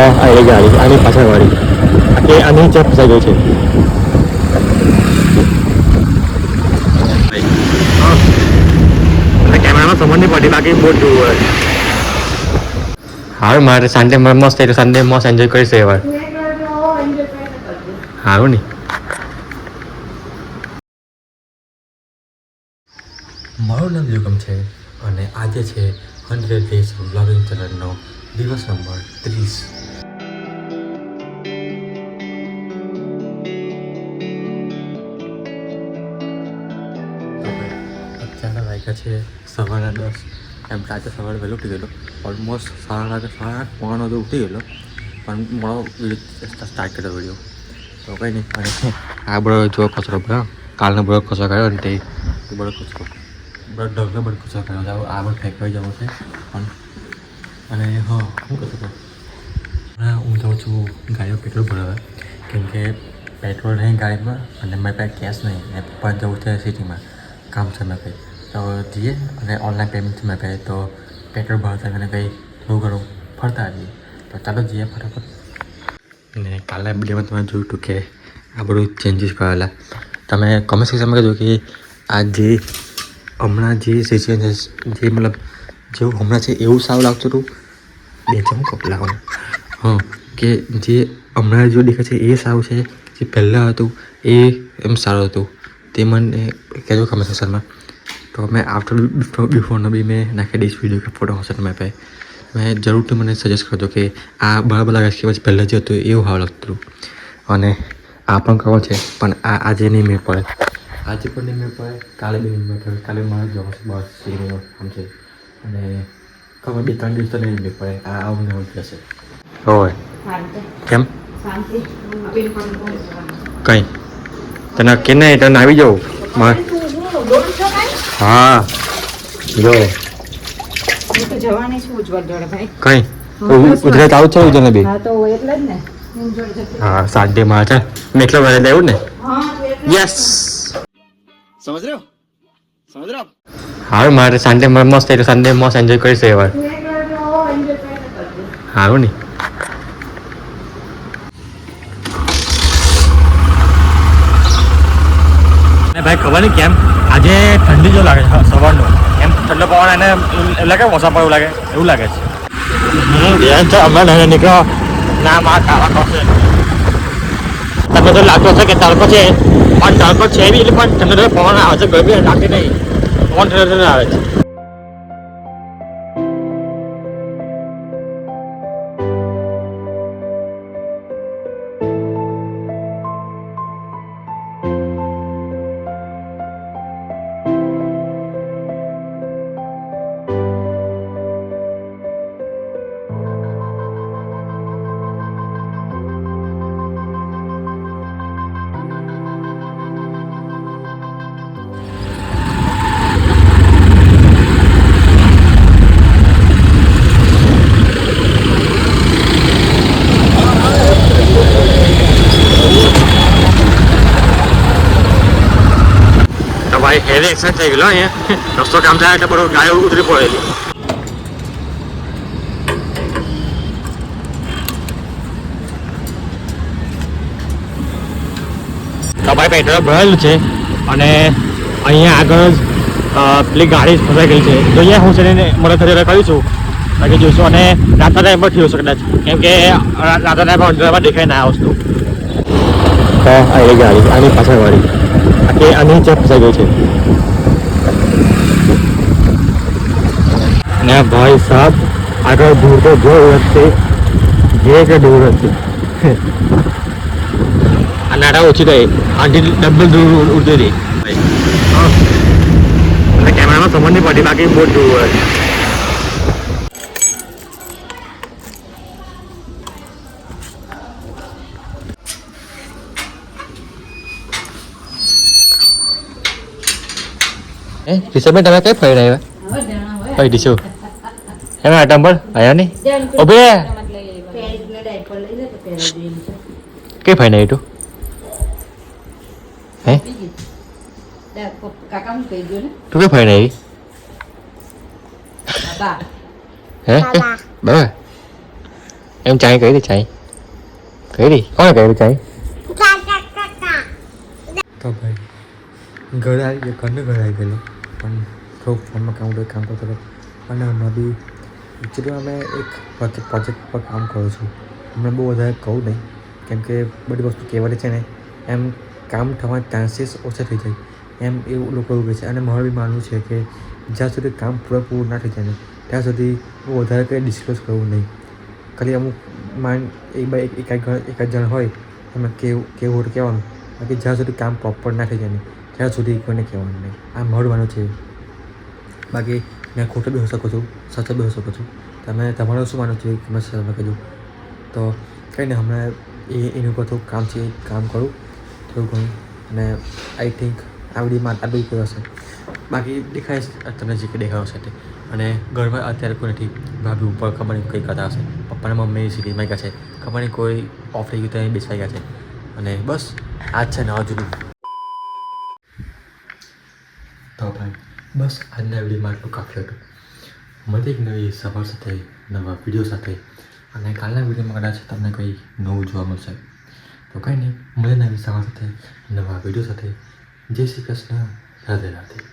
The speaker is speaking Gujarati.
આ એ ગાડી? આની પાછળવાળી કે આની ચેપ ફસાઈ ગઈ છે. કેમેરામાં સમજ નહીં પડી બાકી બહુ જોવું હોય. હારું મારે સાંજે મારે મસ્ત એટલે સાંજે મસ્ત એન્જોય કરીશ વાર. સારું ને. મારું નામ યુગમ છે અને આજે છે હંડ્રેડ ડેઝ બ્લોગિંગ ચેનલનો દિવસ નંબર ત્રીસ. અત્યારના વાગ્યા છે સવારના દસ. એમ રાતે સવારે વહેલું ઉઠી ગયેલો. ઓલમોસ્ટ સાડા રાતે સાડા આઠ, પોણા તો ઉઠી ગયેલો. પણ વીડિયો સ્ટાર્ટ કર્યો વીડિયો તો કંઈ નહીં પણ આ બધો જો કચરો ભર્યો કાલનો બધો કચરો કર્યો ને તે બધો કચરો બધો ઢગલો બધો કચરો કર્યો. આ બધો ફેંકવાઈ જવો છે. પણ અને હા, શું કહેતો હતો હમણાં હું જાઉં છું ગાડીઓ પેટ્રોલ ભરાવે. કેમ કે પેટ્રોલ નહીં ગાડીમાં અને મારી પાસે કેશ નહીં. પપ્પા જવું છે સિટીમાં, કામ છે મેં કંઈ તો જઈએ અને ઓનલાઈન પેમેન્ટ છે મેં પાસે. તો પેટ્રોલ ભરતા અને કંઈ થોડું ઘણું ફરતા જઈએ તો ચાલો જઈએ ફટાફટ. ને કાલે વિડીયોમાં તમે જોયું હતું કે આ બધું ચેન્જીસ કરેલા. તમે કમેન્ટ સેક્શનમાં કહેજો કે આ જે હમણાં જે સિચ્યુએશન જે મતલબ જેવું હમણાં છે એવું સાવ લાગતું હતું, બે છે હું કપ લાવવાનું હા, કે જે હમણાં જો દેખાય છે એ સાવ છે, જે પહેલાં હતું એ એમ સારું હતું. તે મને કહેજો કમેન્ટ સેક્શનમાં તો મેં આફ્ટર બિફોર બિફોરનો બી મેં નાખી દઈશ વીડિયો કે ફોટો હશે મેં પે મેં જરૂરથી મને સજેસ્ટ કરજો કે આ બરાબર લાગે છે કે પછી પહેલાં જે હતું એવું હાવ લાગતું હતું. અને આ પણ કહો છે, પણ આ આજે નહીં મેળ પડે. આજે પણ નહીં મેળ પડે. કાલે બી પડે. કાલે મારે જવા બસ એ આમ છે. અને ખબર બે ત્રણ દિવસ તો નહીં લેવી પડે. આ આવું ને આવું જશે હોય કેમ? કઈ? તને કે નહીં તને આવી જાઉં. હા જો. કઈ? ગુજરાત આવું છે ઉજ્જવલ બે? હા સાત ડે માં છે. મેં એકલા વાળા દેવું ને? યસ સમજ રહ્યો? સમજ રહ્યો? હારું મારે સાંજે મારે મસ્ત એટલે સંડે મસ્ત એન્જોય કરીશ એ કરજે સારું ને. ભાઈ ખબર નહીં કેમ? આજે ઠંડી જો લાગે છે સવારનો. એમ ઠંડો પવન એને એવું લાગે મોસા પર એવું લાગે? એવું લાગે છે. અમે નહીં નીકળો. ના મા ખાવા કરશે તમે તો લાગતો હશે કે તડકો છે. પણ તડકો છે બી એટલે પણ ઠંડો ઠંડો પવન આવે છે ગરમી લાગતી નહીં. પવન ઠંડો એક્સાઇટ થઈ ગયેલો અહીંયા રસ્તો કામ થાય એટલે બધો ગાયો ઉતરી પડેલી. કપાઈ પેટ્રોલ ભરેલું છે અને અહીંયા આગળ જ પેલી ગાડી ફસાઈ ગઈ છે. તો અહીંયા હું છે ને મને કહ્યું કરીશું બાકી જોઈશું અને રાતના ટાઈમ પર થયું છે કદાચ. કેમ કે રાતના ટાઈમ પર અંધારામાં દેખાય ના આ વસ્તુ. આ એ ગાડી આની પાછળ વાળી આ આની નીચે ફસાઈ ગઈ છે. ને ભાઈ સાહેબ આગળ દૂર તો જો રસ્તે જે કે દૂર હતી આ નાડા ઓછી થઈ. આંટી ડબલ દૂર ઉડતી હતી. અને કેમેરામાં સમજ નહીં પડી બાકી બહુ દૂર હોય. એ રિષભભાઈ તમે કઈ ફરી રહ્યા ફરી દીશું એમ આટમ પર આયા નહીં જેમ કે ઓબે પેરીને ડાયપર લઈ લે તો પહેરાવી દઈએ એમ છે. કઈ ફરી નહીં તું હે બીજી. ડા- પપ- કાકાનું કહી દો ને તું કઈ ફરી નહીં બાબા હે બરાબર એમ ચાય કરી દે ચાય કરી કોણે કર્યું ચાય તો ભાઈ ઘરે આવી ગયો ઘરનું ઘરે આવી ગયેલો પણ થોડુંક ફોનમાં કામ કોઈ એકચ્યુઅલી અમે એક પ્રોજેક્ટ પર કામ કરું છું. મેં બહુ વધારે કહું નહીં, કેમ કે બધી વસ્તુ કહેવાની છે ને, એમ કામ થવાના ચાન્સીસ ઓછા થઈ જાય. એમ એવું લોકો એવું કહે છે. અને મારું બી માનવું છે કે જ્યાં સુધી કામ પૂરેપૂરું ના થઈ જાય ને, ત્યાં સુધી બહુ વધારે કંઈ ડિસ્કસ કરવું નહીં. ખાલી અમુક માઇન્ડ એક બાય એક, એકાદ એકાદ જણ હોય, એમને કેવું કેવું હોય કહેવાનું. બાકી જ્યાં સુધી કામ પ્રોપર ના થઈ જાય ને, ત્યાં સુધી કોઈને કહેવાનું નહીં. આ મળવાનું છે. બાકી મેં ખોટો બી હોઈ શકું છું, સાચો બી હોઈ શકું છું. તમે તમારું શું માનવું કે મેં તમે કીધું તો કંઈ નહીં, હમણાં એ એની ઉપર થોડું કામ છે કામ કરું, થોડું ઘણું. અને આઈ થિંક આવડી આવડીમાં બી કોઈ હશે. બાકી દેખાય છે તમને જે કંઈ દેખાયો હશે તે. અને ઘરમાં અત્યારે કોઈ નથી. ભાભી ઉપર ખબર નહીં કંઈ કરતા હશે. પપ્પાને મમ્મી સીટીમાં ગયા છે. ખબર નહીં કોઈ ઓફ થઈ ગયું તો અહીં બેસવાઈ ગયા છે. અને બસ, આ જ છે નવા જૂનું. તો ભાઈ બસ આજના વિડીયોમાં આટલું કાફી હતું. મળતી એક નવી સફર સાથે, નવા વીડિયો સાથે. અને કાલના વિડીયોમાં કદાચ તમને કંઈ નવું જોવા મળશે. તો કંઈ નહીં મળે નવી સવાર સાથે, નવા વીડિયો સાથે. જય શ્રી કૃષ્ણ, રાધે રાધે.